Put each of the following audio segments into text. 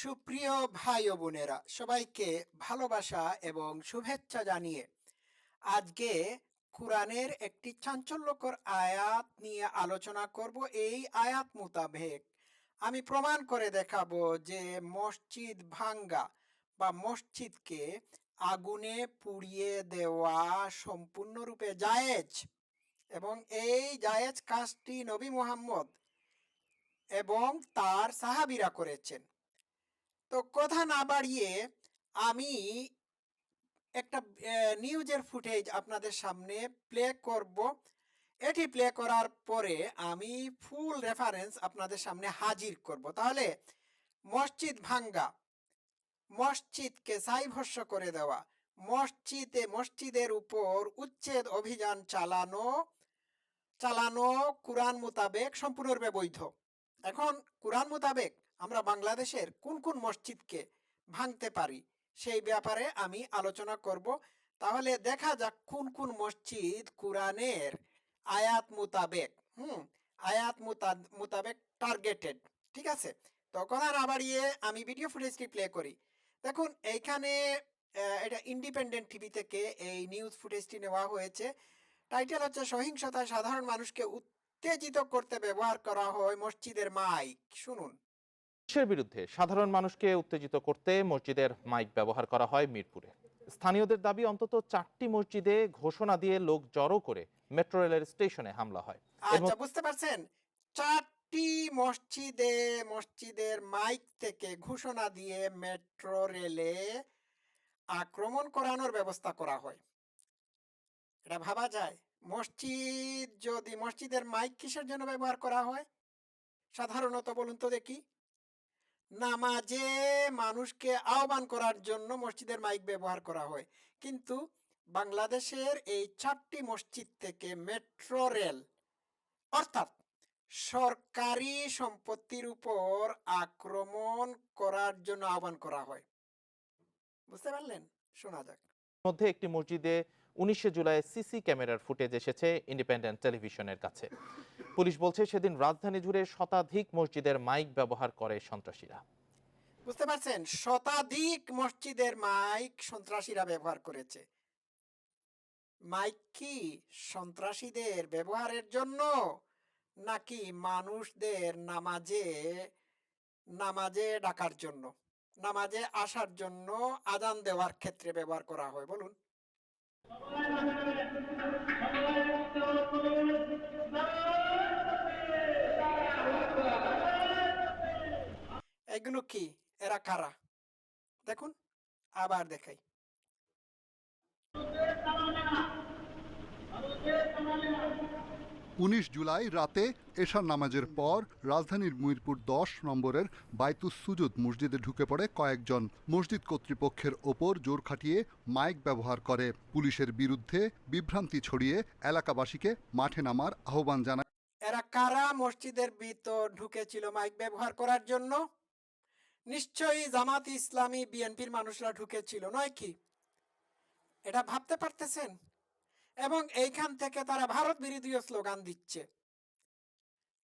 সুপ্রিয় ভাই ও বোনেরা, সবাইকে ভালোবাসা এবং শুভেচ্ছা জানিয়ে আজকে কোরআনের একটি চাঞ্চল্যকর আয়াত নিয়ে আলোচনা করব। এই আয়াত মোতাবেক আমি প্রমাণ করে দেখাবো যে মসজিদ ভাঙ্গা বা মসজিদকে আগুনে পুড়িয়ে দেওয়া সম্পূর্ণরূপে জায়েজ এবং এই জায়েজ কাজটি নবী মুহাম্মদ এবং তার সাহাবিরা করেছেন। তো কথা না বাড়িয়ে আমি একটা নিউজের ফুটেজ আপনাদের সামনে প্লে করব। এটি প্লে করার পরে আমি ফুল রেফারেন্স আপনাদের সামনে হাজির করব। তাহলে মসজিদ ভাঙ্গা, মসজিদকে সাইভস্য করে দেওয়া, মসজিদে, মসজিদের উপর উচ্ছেদ অভিযান চালানো চালানো, কোরআন মোতাবেক সম্পূর্ণরূপে বৈধ। এখন কোরআন মোতাবেক আমরা বাংলাদেশের কোন কোন মসজিদকে ভাঙতে পারি, সেই ব্যাপারে আমি আলোচনা করব। তাহলে দেখা যাক কোন কোন মসজিদ কোরআনের আয়াত মোতাবেক, হুম, আয়াত মোতাবেক টার্গেটেড ঠিক আছে? তো কথা না বাড়িয়ে আমি ভিডিও ফুটেজটি প্লে করি। দেখুন, এইখানে এটা ইন্ডিপেন্ডেন্ট টিভি থেকে এই নিউজ ফুটেজটি নেওয়া হয়েছে। টাইটেল হচ্ছে সহিংসতা সাধারণ মানুষকে উত্তেজিত করতে ব্যবহার করা হয় মসজিদের মাইক শুনুন। পুলিশের বিরুদ্ধে সাধারণ মানুষকে উত্তেজিত করতে মসজিদের মাইক ব্যবহার করা হয় মিরপুরে। স্থানীয়দের দাবি অন্তত চারটি মসজিদে ঘোষণা দিয়ে লোক জড়ো করে মেট্রো রেলের স্টেশনে হামলা হয়। আচ্ছা বুঝতে পারছেন? চারটি মসজিদে মসজিদের মাইক থেকে ঘোষণা দিয়ে মেট্রো রেলে আক্রমণ করানোর ব্যবস্থা করা হয়। এটা ভাবা যায়? মসজিদ যদি মসজিদের মাইক কিসের জন্য ব্যবহার করা হয়? সাধারণত বলুন তো দেখি। নামাজে মানুষকে আহ্বান করার জন্য মসজিদের মাইক ব্যবহার করা হয়। কিন্তু বাংলাদেশের এই চারটি মসজিদ থেকে মেট্রো রেল, অর্থাৎ সরকারি সম্পত্তির উপর আক্রমণ করার জন্য আহ্বান করা হয়। বুঝতে পারলেন? শোনা যাক। মধ্যে একটি মসজিদে উনিশে জুলাই সিসি ক্যামেরার ফুটেজ এসেছে ইন্ডিপেন্ডেন্ট টেলিভিশনের কাছে। পুলিশ বলছে সেদিন রাজধানী জুড়ে শতাধিক মসজিদের মাইক ব্যবহার করে সন্ত্রাসীরা। বুঝতে পারছেন? শতাধিক মসজিদের মাইক সন্ত্রাসীরা ব্যবহার করেছে। মাইক কি সন্ত্রাসীদের ব্যবহারের জন্য, নাকি মানুষদের নামাজে নামাজে ডাকার জন্য? নামাজে আসার জন্য আজান দেওয়ার ক্ষেত্রে ব্যবহার করা হয়, বলুন। এগুলো কি? এরা কারা? দেখুন আবার দেখাই। উনিশ জুলাই রাতে এশার নামাজের পর রাজধানীর মিরপুর দশ নম্বরের বাইতুস সুজুদ মসজিদে ঢুকে পড়ে কয়েকজন মসজিদ কর্তৃপক্ষের ওপর জোর খাটিয়ে মাইক ব্যবহার করে। পুলিশের বিরুদ্ধে বিভ্রান্তি ছড়িয়ে এলাকাবাসীকে মাঠে নামার আহ্বান জানায়। এরা কারা? মসজিদের ভিতর ঢুকেছিল মাইক ব্যবহার করার জন্য? নিশ্চয়ই জামাত ইসলামী বিএনপির মানুষরা ঢুকেছিল নয় কি? এটা ভাবতে পারতেছেন? এবং এইখান থেকে তারা ভারত বিরোধী স্লোগান দিচ্ছে।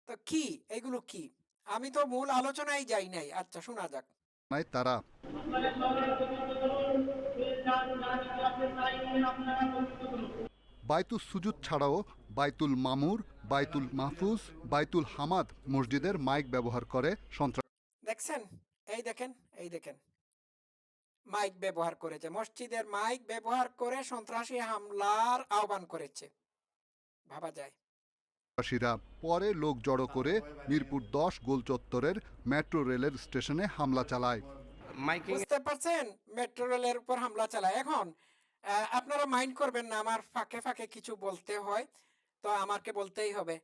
তো কি? এগুলো কি? আমি তো মূল আলোচনায় যাই নাই। আচ্ছা শোনা যাক। তারা। বাইতুল সুজুদ ছাড়াও বাইতুল মামুর বাইতুল মাহফুজ বাইতুল হামাদ মসজিদের মাইক ব্যবহার করে সন্ত্রাস দেখছেন? এই দেখেন এই দেখেন। মাইক ব্যবহার করেছে। মসজিদের মাইক ব্যবহার করে সন্ত্রাসী হামলার আহ্বান করেছে। ভাবা যায়। সন্ত্রাসীরা পরে লোক জড়ো করে মিরপুর দশ গোল চত্বরের মেট্রো রেলের স্টেশনে হামলা চালায়। মাইকিং বুঝতে পারছেন? মেট্রো রেলের উপর হামলা চালায়। এখন আহ, আপনারা মাইন্ড করবেন না আমার ফাঁকে ফাঁকে কিছু বলতে হয়। তো আমাকে বলতেই হবে।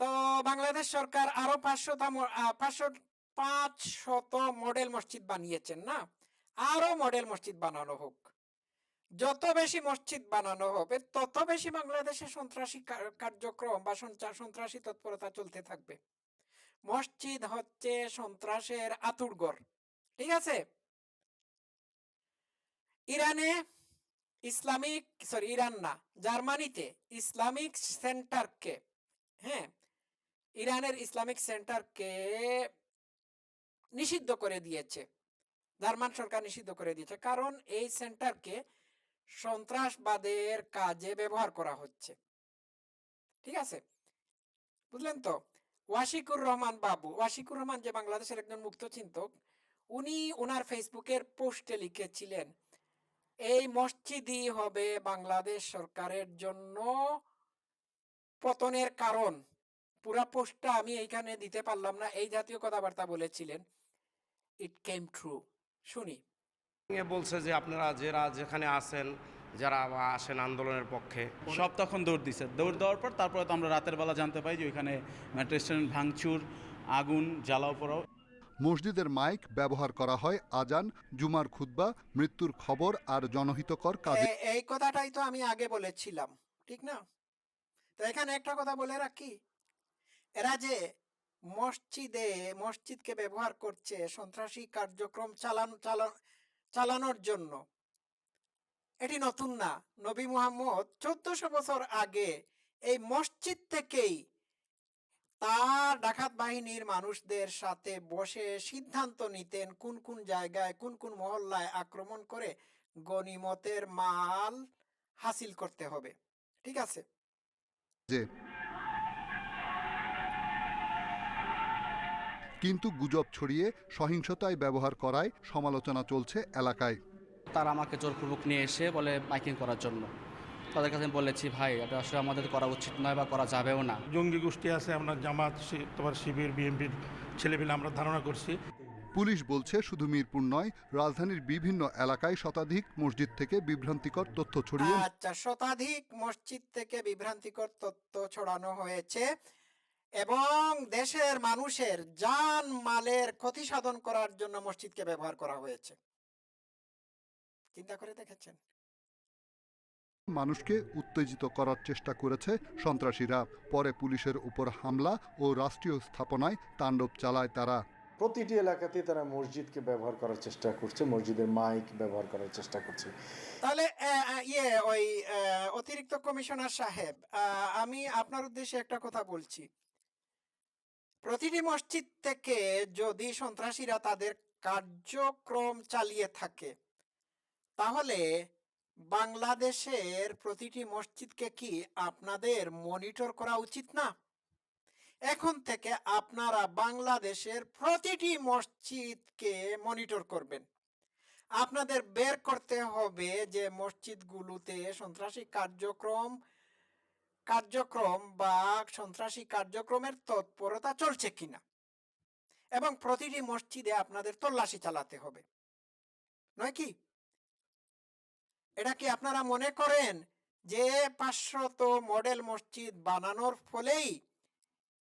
তো বাংলাদেশ সরকার আরও পাঁচশোটা পাঁচশো পাঁচ শত মডেল মসজিদ বানিয়েছেন, না? আরও মডেল মসজিদ বানানো হোক। যত বেশি মসজিদ বানানো হবে, তত বেশি বাংলাদেশে সন্ত্রাসী কার্যক্রম বা সন্ত্রাসী তৎপরতা চলতে থাকবে। মসজিদ হচ্ছে সন্ত্রাসের আতুরঘর ঠিক আছে? ইরানে ইসলামিক, সরি, ইরান না, জার্মানিতে ইসলামিক সেন্টারকে হ্যাঁ? ইরানের ইসলামিক সেন্টারকে নিষিদ্ধ করে দিয়েছে। জার্মান সরকার নিষিদ্ধ করে দিয়েছে। কারণ এই সেন্টারকে সন্ত্রাসবাদের কাজে ব্যবহার করা হচ্ছে। ঠিক আছে? বুঝলেন তো? ওয়াশিকুর রহমান বাবু, ওয়াশিকুর রহমান যে বাংলাদেশের একজন মুক্ত চিন্তক, উনি ওনার ফেসবুকের পোস্টে লিখেছিলেন, এই মসজিদই হবে বাংলাদেশ সরকারের জন্য পতনের কারণ। পুরা পোস্টটা আমি এইখানে দিতে পারলাম না, এই জাতীয় কথাবার্তা বলেছিলেন। ইট কেম ট্রু শুনি। বলছে যে আপনারা যারা যেখানে আছেন যারা আসেন আন্দোলনের পক্ষে। সব তখন দৌড় দিছে। দৌড় দেওয়ার পর তারপরে তো আমরা রাতের বেলা জানতে পাই যে ওইখানে রেস্টুরেন্ট ভাঙচুর আগুন জ্বালাও পোড়াও। মসজিদের মাইক ব্যবহার করা হয় আজান জুমার খুতবা মৃত্যুর খবর আর জনহিতকর কাজে। এই কথাটাই তো আমি আগে বলেছিলাম ঠিক না? তো এখানে একটা কথা বলে রাখি। এরা যে মসজিদে মসজিদকে ব্যবহার করছে সন্ত্রাসী কার্যক্রম চালান চালান, চালানোর জন্য। এটি নতুন না। নবী মুহাম্মদ চোদ্দশো বছর আগে এই মসজিদ থেকেই তার ডাকাত বাহিনীর মানুষদের সাথে বসে সিদ্ধান্ত নিতেন কোন কোন জায়গায়, কোন কোন মহল্লায় আক্রমণ করে গনিমতের মাল হাসিল করতে হবে। ঠিক আছে? কিন্তু গুজব ছড়িয়ে সহিংসতায় ব্যবহার করায় সমালোচনা চলছে এলাকায়। তারা আমাকে জোরপূর্বক নিয়ে এসে বলে মাইকিং করার জন্য। তাদের কাছে আমি বলেছি ভাই এটা আসলে আমাদের করা উচিত নয় বা করা যাবেও না। জঙ্গি গোষ্ঠী আছে আমরা জামাত তোমার শিবির বিএনপির ছেলেপেলে আমরা ধারণা করছি। পুলিশ বলছে শুধু মিরপুর নয় রাজধানীর বিভিন্ন এলাকায় শতাধিক মসজিদ থেকে বিভ্রান্তিকর তথ্য ছড়িয়ে আচ্ছা শতাধিক মসজিদ থেকে বিভ্রান্তিকর তথ্য ছড়ানো হয়েছে। এবং দেশের মানুষের জান মালের ক্ষতি সাধন করার জন্য মসজিদকে ব্যবহার করা হয়েছে। চিন্তা করে দেখেছেন? মানুষকে উত্তেজিত করার চেষ্টা করেছে সন্ত্রাসীরা। পরে পুলিশের উপর হামলা ও রাষ্ট্রীয় স্থাপনায় তাণ্ডব চালায় তারা। প্রতিটি এলাকাতে তারা মসজিদকে ব্যবহার করার চেষ্টা করছে মসজিদের মাইক ব্যবহার করার চেষ্টা করছে। তাহলে ইয়ে ওই আহ, অতিরিক্ত কমিশনার সাহেব আহ, আমি আপনার উদ্দেশ্যে একটা কথা বলছি। প্রতিটি মসজিদ থেকে যদি সন্ত্রাসীরা তাদের কার্যক্রম চালিয়ে থাকে, তাহলে বাংলাদেশের প্রতিটি মসজিদকে কি আপনাদের মনিটর করা উচিত না? এখন থেকে আপনারা বাংলাদেশের প্রতিটি মসজিদকে মনিটর করবেন। আপনাদের বের করতে হবে যে মসজিদগুলোতে সন্ত্রাসী কার্যক্রম কার্যক্রম বা সন্ত্রাসী কার্যক্রমের তৎপরতা চলছে কিনা? এবং প্রতিটি মসজিদে আপনাদের তল্লাশি চালাতে হবে। নয় কি? এটা কি আপনারা মনে করেন যে পাঁচশত মডেল মসজিদ বানানোর ফলেই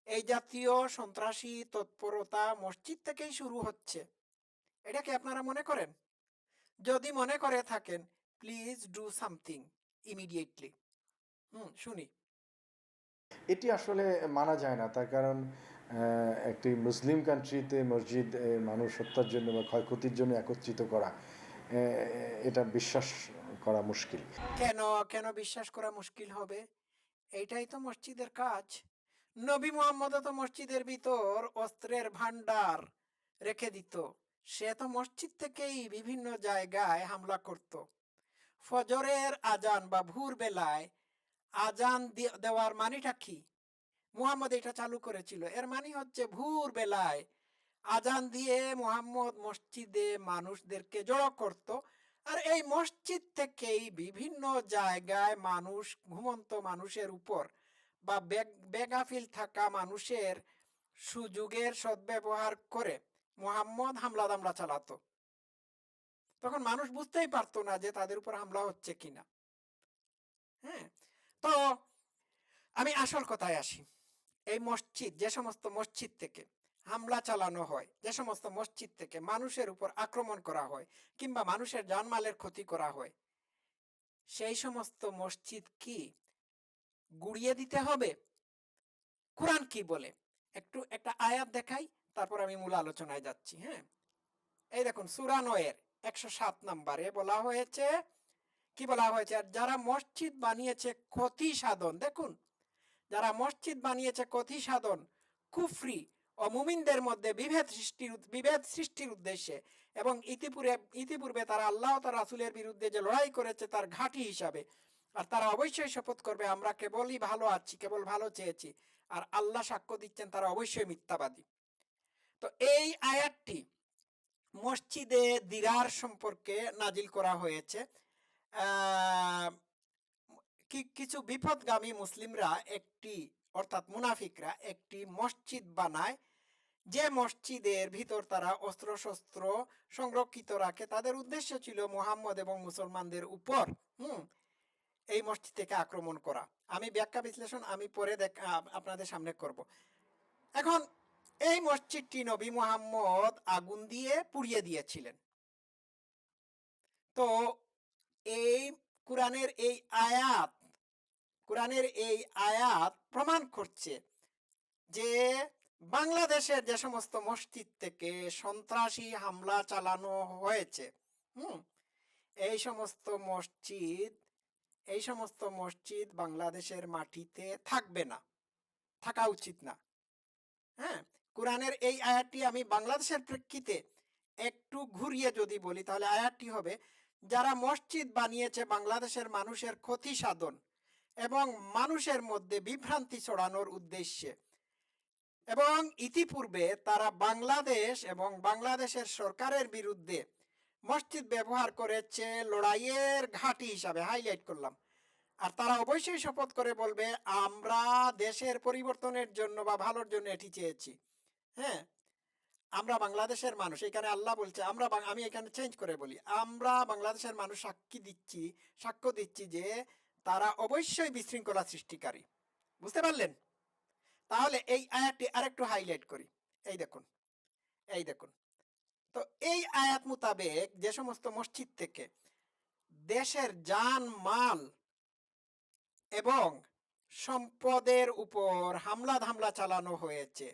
এই জাতীয় সন্ত্রাসী তৎপরতা মসজিদ থেকেই শুরু হচ্ছে? এটা কি আপনারা মনে করেন? যদি মনে করে থাকেন, প্লিজ ডু সামথিং ইমিডিয়েটলি। হুম, শুনি। এটি আসলে মানা যায় না। তার কারণ একটি মুসলিম কান্ট্রিতে মসজিদ মানুষ হত্যার জন্য বা ক্ষয়ক্ষতির জন্য একত্রিত করা এটা বিশ্বাস করা মুশকিল। কেন কেন বিশ্বাস করা মুশকিল হবে? এইটাই তো মসজিদের কাজ। নবী মোহাম্মদ তো মসজিদের ভিতর অস্ত্রের ভান্ডার রেখে দিত। সে তো মসজিদ থেকেই বিভিন্ন জায়গায় হামলা করত। ফজরের আজান বা ভোর বেলায় আজান দেওয়ার মানেটা কি? মুহাম্মদ এটা চালু করেছিল। এর মানে হচ্ছে ভোর বেলায় আজান দিয়ে মুহাম্মদ মসজিদে মানুষদেরকে জড়ো করত আর এই মসজিদ থেকেই বিভিন্ন জায়গায় মানুষ, ঘুমন্ত মানুষের উপর বা বেগ- বেগাফিল থাকা মানুষের সুযোগের সদ্ব্যবহার করে মোহাম্মদ হামলা দামলা চালাতো। তখন মানুষ বুঝতেই পারতো না যে তাদের উপর হামলা হচ্ছে কিনা। হ্যাঁ? তো, আমি আসল কথায় আসি। এই মসজিদ, যে সমস্ত মসজিদ থেকে হামলা চালানো হয়, যে সমস্ত মসজিদ থেকে মানুষের উপর আক্রমণ করা হয় কিংবা মানুষের জানমালের ক্ষতি করা হয়, সেই সমস্ত মসজিদ কি গুড়িয়ে দিতে হবে? কোরআন কি বলে? একটু একটা আয়াত দেখাই, তারপর আমি মূল আলোচনায় যাচ্ছি হ্যাঁ? এই দেখুন সুরানয়ের একশো সাত নম্বরে বলা হয়েছে কি বলা হয়েছে? আর যারা মসজিদ বানিয়েছে ক্ষতি সাধন, দেখুন, যারা মসজিদ বানিয়েছে ক্ষতি সাধন, কুফরি ও মুমিনদের মধ্যে বিভেদ সৃষ্টির বিভেদ সৃষ্টির উদ্দেশ্যে এবং ইতিপূর্বে ইতিপূর্বে তারা আল্লাহ তার রাসূলের বিরুদ্ধে যে লড়াই করেছে তার ঘাঁটি হিসাবে। আর তারা অবশ্যই শপথ করবে, আমরা কেবলই ভালো আছি, কেবল ভালো চেয়েছি, আর আল্লাহ সাক্ষ্য দিচ্ছেন তারা অবশ্যই মিথ্যাবাদী। তো এই আয়াতটি মসজিদে দিরার সম্পর্কে নাজিল করা হয়েছে। কিছু বিপদগামী মুসলিমরা একটি, অর্থাৎ মুনাফিকরা একটি মসজিদ বানায়। যে মসজিদের ভিতর তারা অস্ত্রশস্ত্র সংরক্ষিত রাখে, তাদের উদ্দেশ্য ছিল মুহাম্মদ এবং মুসলমানদের উপর, হুম, এই মসজিদ থেকে আক্রমণ করা। আমি ব্যাখ্যা বিশ্লেষণ আমি পরে দেখ আপ- আপনাদের সামনে করব। এখন, এই মসজিদটি নবী মুহাম্মদ আগুন দিয়ে পুড়িয়ে দিয়েছিলেন। তো এই কোরআনের এই আয়াত, কোরআনের এই আয়াত প্রমাণ করছে যে বাংলাদেশের যে সমস্ত মসজিদ থেকে সন্ত্রাসী হামলা চালানো হয়েছে, হুম? এই সমস্ত মসজিদ, এই সমস্ত মসজিদ বাংলাদেশের মাটিতে থাকবে না, থাকা উচিত না। হ্যাঁ? কোরআনের এই আয়াতটি আমি বাংলাদেশের প্রেক্ষিতে একটু ঘুরিয়ে যদি বলি, তাহলে আয়াতটি হবে যারা মসজিদ বানিয়েছে বাংলাদেশের মানুষের ক্ষতি সাধন এবং মানুষের মধ্যে বিভ্রান্তি ছড়ানোর উদ্দেশ্যে। এবং ইতিপূর্বে তারা বাংলাদেশ এবং বাংলাদেশের সরকারের বিরুদ্ধে মসজিদ ব্যবহার করেছে লড়াইয়ের ঘাঁটি হিসাবে হাইলাইট করলাম। আর তারা অবশ্যই শপথ করে বলবে, আমরা দেশের পরিবর্তনের জন্য বা ভালোর জন্য এটি চেয়েছি। হ্যাঁ? আমরা বাংলাদেশের মানুষ, এখানে আল্লাহ বলছে, আমরা আমি এখানে চেঞ্জ করে বলি, আমরা বাংলাদেশের মানুষ সাক্ষী দিচ্ছি, সাক্ষ্য দিচ্ছি যে তারা অবশ্যই বিশৃঙ্খলা সৃষ্টিকারী। বুঝতে পারলেন? তাহলে এই আয়াতটি আরেকটু হাইলাইট করি। এই দেখুন এই দেখুন। তো এই আয়াত মোতাবেক যে সমস্ত মসজিদ থেকে দেশের জান মাল এবং সম্পদের উপর হামলা ধামলা চালানো হয়েছে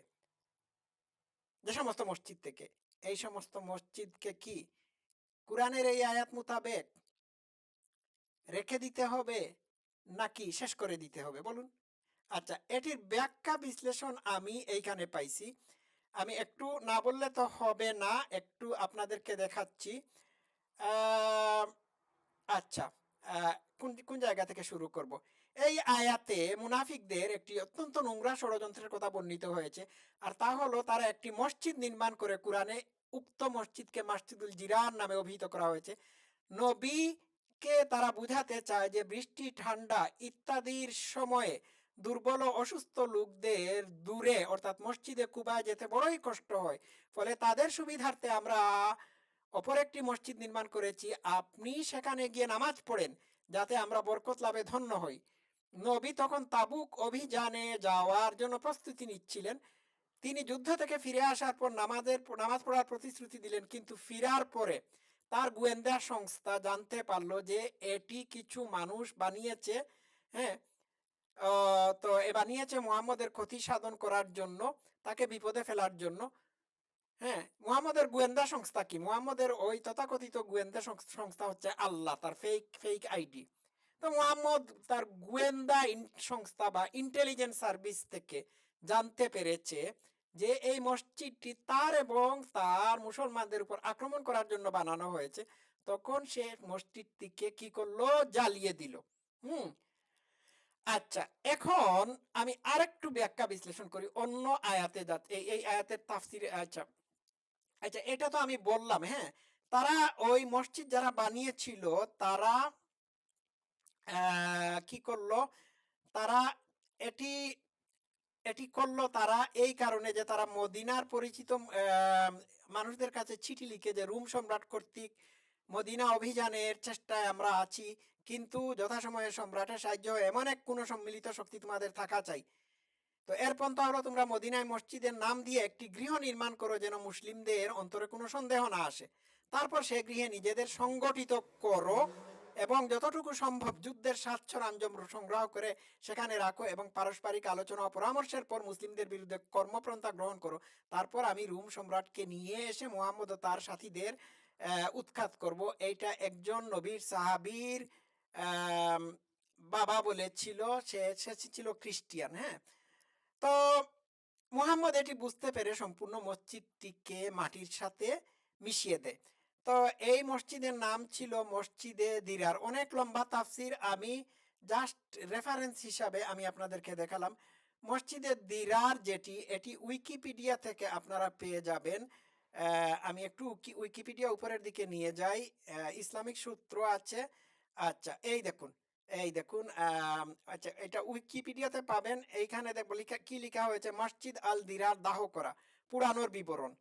যে সমস্ত মসজিদ থেকে এই সমস্ত মসজিদকে কি কোরআনের এই আয়াত মোতাবেক রেখে দিতে হবে নাকি শেষ করে দিতে হবে? বলুন। আচ্ছা এটির ব্যাখ্যা, বিশ্লেষণ আমি এইখানে পাইছি। আমি একটু না বললে তো হবে না, একটু আপনাদেরকে দেখাচ্ছি। আচ্ছা কোন কোন জায়গা থেকে শুরু করব? এই আয়াতে মুনাফিকদের একটি অত্যন্ত নোংরা ষড়যন্ত্রের কথা বর্ণিত হয়েছে। আর তা হলো, তারা একটি মসজিদ নির্মাণ করে কোরআনে উক্ত মসজিদকে মসজিদুল জিরান নামে অভিহিত করা হয়েছে। নবীকে তারা বুঝাতে চায় যে, বৃষ্টি, ঠান্ডা ইত্যাদির সময়ে দুর্বল অসুস্থ লোকদের দূরে, অর্থাৎ মসজিদে কুবায় যেতে বড়ই কষ্ট হয়। ফলে তাদের সুবিধার্থে আমরা অপর একটি মসজিদ নির্মাণ করেছি। আপনি সেখানে গিয়ে নামাজ পড়েন, যাতে আমরা বরকত লাভে ধন্য হই। নবী তখন তাবুক অভিযানে যাওয়ার জন্য প্রস্তুতি নিচ্ছিলেন। তিনি যুদ্ধ থেকে ফিরে আসার পর নামাজের নামাজ পড়ার প্রতিশ্রুতি দিলেন, কিন্তু ফিরার পরে তার গোয়েন্দা সংস্থা জানতে পারল যে এটি কিছু মানুষ বানিয়েছে হ্যাঁ তো এ বানিয়েছে মুহাম্মদের ক্ষতি সাধন করার জন্য, তাকে বিপদে ফেলার জন্য। হ্যাঁ মুহাম্মদের গোয়েন্দা সংস্থা কি? মুহাম্মদের ওই তথাকথিত গোয়েন্দা সংস্থা হচ্ছে আল্লাহ, তার ফেক ফেক আইডি তো মুহাম্মদ তার গোয়েন্দা সংস্থা বা ইন্টেলিজেন্স সার্ভিস থেকে জানতে পেরেছে যে এই মসজিদটি তার এবং তার মুসলমানদের উপর আক্রমণ করার জন্য বানানো হয়েছে। তখন সে মসজিদটিকে কি করল? জ্বালিয়ে দিল। হুম। আচ্ছা এখন আমি আরেকটু ব্যাখ্যা বিশ্লেষণ করি অন্য আয়াতে এই এই আয়াতের তাফসির আচ্ছা আচ্ছা এটা তো আমি বললাম হ্যাঁ। তারা ওই মসজিদ যারা বানিয়েছিল, তারা কি করল? তারা এটি এটি করল তারা এই কারণে যে তারা মদিনার পরিচিত মানুষদের কাছে চিঠি লিখে যে রুম সম্রাট কর্তৃক মদিনা অভিযানের চেষ্টায় আমরা আছি, কিন্তু যথাসময়ে সম্রাটের সাহায্য এমন এক কোনো সম্মিলিত শক্তি তোমাদের থাকা চাই। তো এর পন্থা হলো তোমরা মদিনায় মসজিদের নাম দিয়ে একটি গৃহ নির্মাণ করো যেন মুসলিমদের অন্তরে কোনো সন্দেহ না আসে। তারপর সে গৃহে নিজেদের সংগঠিত করো। এবং যতটুকু সম্ভব যুদ্ধের সাত সরঞ্জাম সংগ্রহ করে সেখানে রাখো এবং পারস্পরিক আলোচনা পরামর্শের পর মুসলিমদের বিরুদ্ধে কর্মপন্থা গ্রহণ করো। তারপর আমি রুম সম্রাটকে নিয়ে এসে মোহাম্মদ ও তার সাথীদের উৎখাত করব। এইটা একজন নবীর সাহাবীর বাবা বলেছিল, সে সে ছিল খ্রিস্টিয়ান হ্যাঁ? তো মুহাম্মদ এটি বুঝতে পেরে সম্পূর্ণ মসজিদটিকে মাটির সাথে মিশিয়ে দেয়। তো এই মসজিদের নাম ছিল মসজিদে দিরার। অনেক লম্বা তাফসির আমি জাস্ট রেফারেন্স হিসাবে আমি আপনাদেরকে দেখালাম। মসজিদে দিরার যেটি, এটি উইকিপিডিয়া থেকে আপনারা পেয়ে যাবেন। আমি একটু উইকিপিডিয়া উপরের দিকে নিয়ে যাই। ইসলামিক সূত্র আছে। আচ্ছা এই দেখুন এই দেখুন আচ্ছা এটা উইকিপিডিয়াতে পাবেন। এইখানে দেখব, লিখা, কি লেখা হয়েছে? মসজিদ আল দিরার দাহ করা, পুরানোর বিবরণ।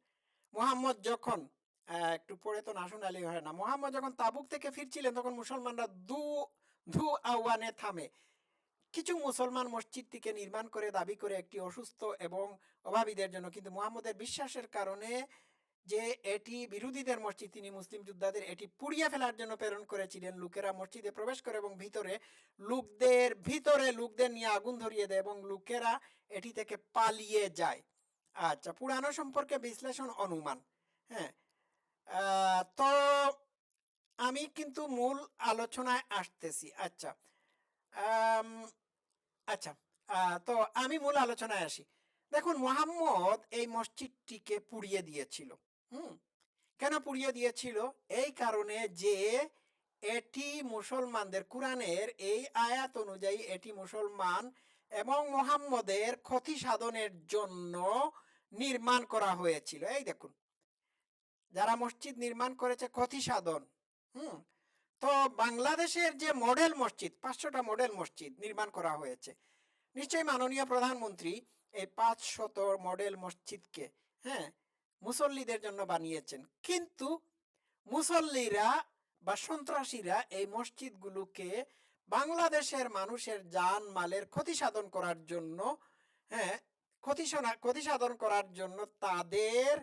মোহাম্মদ যখন একটু পড়ে তো না শোনালে হয় না। মোহাম্মদ যখন তাবুক থেকে ফিরছিলেন, তখন মুসলমানরা দু ধু আওয়ানে থামে। কিছু মুসলমান মসজিদটিকে নির্মাণ করে, দাবি করে একটি অসুস্থ এবং অভাবীদের জন্য। কিন্তু মুহাম্মদের বিশ্বাসের কারণে যে এটি বিরোধীদের মসজিদ, তিনি মুসলিম যোদ্ধাদের এটি পুড়িয়ে ফেলার জন্য প্রেরণ করেছিলেন। লোকেরা মসজিদে প্রবেশ করে এবং ভিতরে লোকদের ভিতরে লোকদের নিয়ে আগুন ধরিয়ে দেয় এবং লোকেরা এটি থেকে পালিয়ে যায়। আচ্ছা পুরানো সম্পর্কে বিশ্লেষণ অনুমান। হ্যাঁ তো আমি কিন্তু মূল আলোচনায় আসতেছি। আচ্ছা। আচ্ছা। তো আমি মূল আলোচনায় আসি। দেখুন, মোহাম্মদ এই মসজিদটিকে পুড়িয়ে দিয়েছিল। হুম? কেন পুড়িয়ে দিয়েছিল? এই কারণে যে এটি মুসলমানদের, কোরআনের এই আয়াত অনুযায়ী এটি মুসলমান এবং মোহাম্মদের ক্ষতি সাধনের জন্য নির্মাণ করা হয়েছিল। এই দেখুন। যারা মসজিদ নির্মাণ করেছে ক্ষতি সাধন, হুম? তো বাংলাদেশের যে মডেল মসজিদ, পাঁচশোটা মডেল মসজিদ নির্মাণ করা হয়েছে, নিশ্চয়ই মাননীয় প্রধানমন্ত্রী এই পাঁচ শত মডেল মসজিদকে হ্যাঁ মুসল্লিদের জন্য বানিয়েছেন। কিন্তু মুসল্লিরা বা সন্ত্রাসীরা এই মসজিদগুলোকে বাংলাদেশের মানুষের জান মালের ক্ষতি সাধন করার জন্য হ্যাঁ ক্ষতি ক্ষতি সাধন করার জন্য তাদের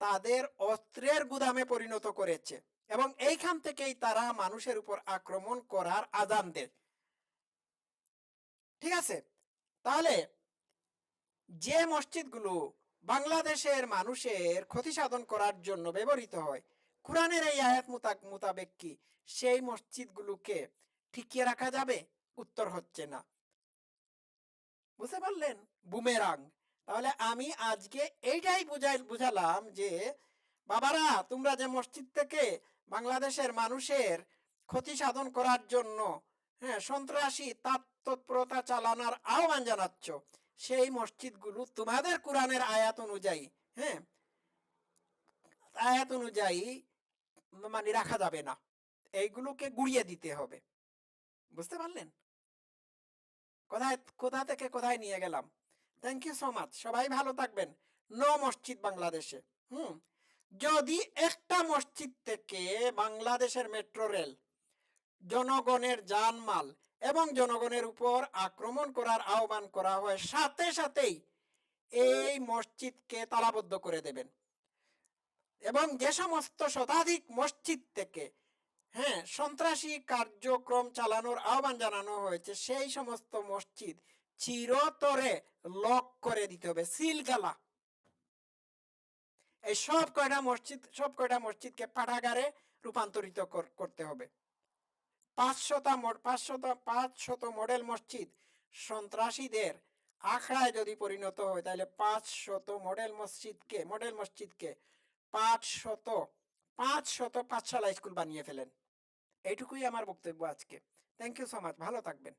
তাদের অস্ত্রের গুদামে পরিণত করেছে এবং এইখান থেকেই তারা মানুষের উপর আক্রমণ করার আদান দেয়। ঠিক আছে? তাহলে যে মসজিদগুলো বাংলাদেশের মানুষের ক্ষতি সাধন করার জন্য ব্যবহৃত হয়, কোরআনের এই আয়াত মোতা- মোতাবেক কি সেই মসজিদগুলোকে ঠিকিয়ে রাখা যাবে? উত্তর হচ্ছে না। বুঝতে পারলেন? বুমেরাং। তাহলে আমি আজকে এইটাই বুঝাই, বুঝালাম যে, বাবারা, তোমরা যে মসজিদ থেকে বাংলাদেশের মানুষের ক্ষতি সাধন করার জন্য হ্যাঁ সন্ত্রাসী তাৎ তৎপরতা চালানোর আহ্বান জানাচ্ছ, সেই মসজিদগুলো তোমাদের কোরআনের আয়াত অনুযায়ী হ্যাঁ আয়াত অনুযায়ী মানে রাখা যাবে না। এইগুলোকে গুড়িয়ে দিতে হবে। বুঝতে পারলেন? কোথায়, কোথা থেকে কোথায় নিয়ে গেলাম? থ্যাংক ইউ সো মাচ সবাই ভালো থাকবেন। নো মসজিদ বাংলাদেশে। হুম। যদি একটা মসজিদ থেকে বাংলাদেশের মেট্রো রেল জনগণের জানমাল এবং জনগণের উপর আক্রমণ করার আহ্বান করা হয়, সাথে সাথেই এই মসজিদকে তালাবদ্ধ করে দেবেন। এবং যে সমস্ত শতাধিক মসজিদ থেকে হ্যাঁ সন্ত্রাসী কার্যক্রম চালানোর আহ্বান জানানো হয়েছে, সেই সমস্ত মসজিদ চিরতরে লক করে দিতে হবে সিলগালা এই সব কয়টা মসজিদ, সব কয়টা মসজিদকে পাঠাগারে রূপান্তরিত করতে হবে। পাঁচশোটা মড- পাঁচশোটা, পাঁচশত মডেল মসজিদ সন্ত্রাসীদের আখড়ায় যদি পরিণত হয়, তাহলে পাঁচ শত মডেল মসজিদকে মডেল মসজিদকে পাঁচ শত পাঁচ শত পাঠশালা স্কুল বানিয়ে ফেলেন। এইটুকুই আমার বক্তব্য আজকে। থ্যাংক ইউ সো মাচ ভালো থাকবেন।